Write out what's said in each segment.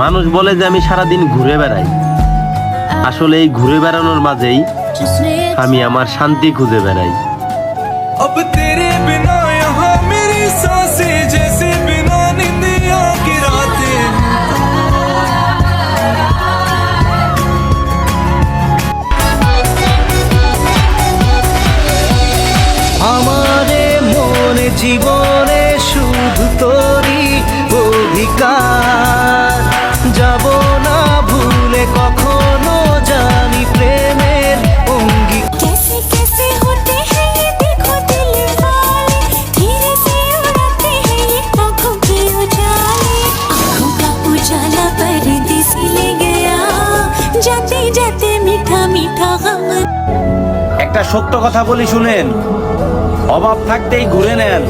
মানুষ বলে যে আমি সারাদিন ঘুরে বেড়াই। আসলে এই ঘুরে বেড়ানোর মাঝেই আমি আমার শান্তি খুঁজে বেড়াই। জীবনে শুধু তোরই অধিকার কখনো একটা সত্য কথা বলি শুনেন অভাব থাকতেই ঘুরে নেন।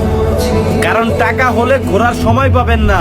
কারণ টাকা হলে ঘোরার সময় পাবেন না।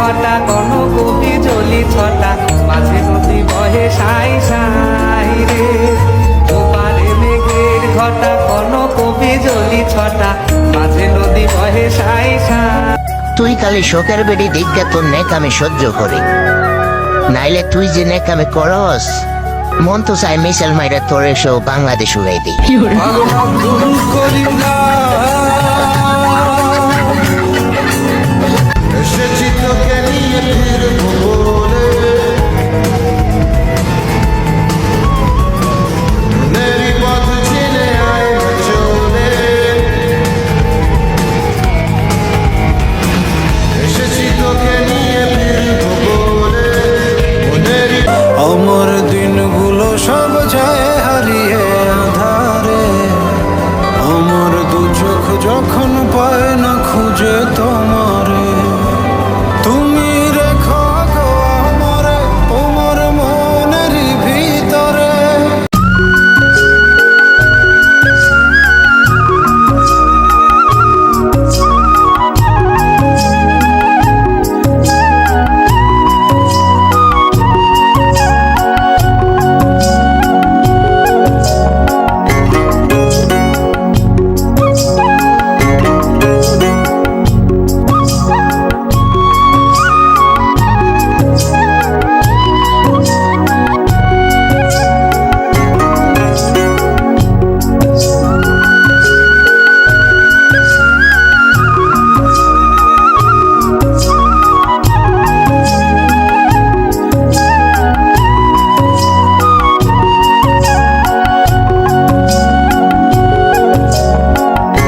ঘটা কোন কবি জলি ছটা মাঝে নদী বহে সাই সাই রে। ওপারে মেঘের ঘটা কোন কবি জলি ছটা মাঝে নদী বহে সাই সাই। তুই খালি শোকের বেডি দিকটা তোর নেক আমি সহ্য করি। নাইলে তুই যে নেক আমি করস মন তো চাই মিসাইল মাইরা তোর এসেও বাংলাদেশ উড়াই দিই। সব যায়।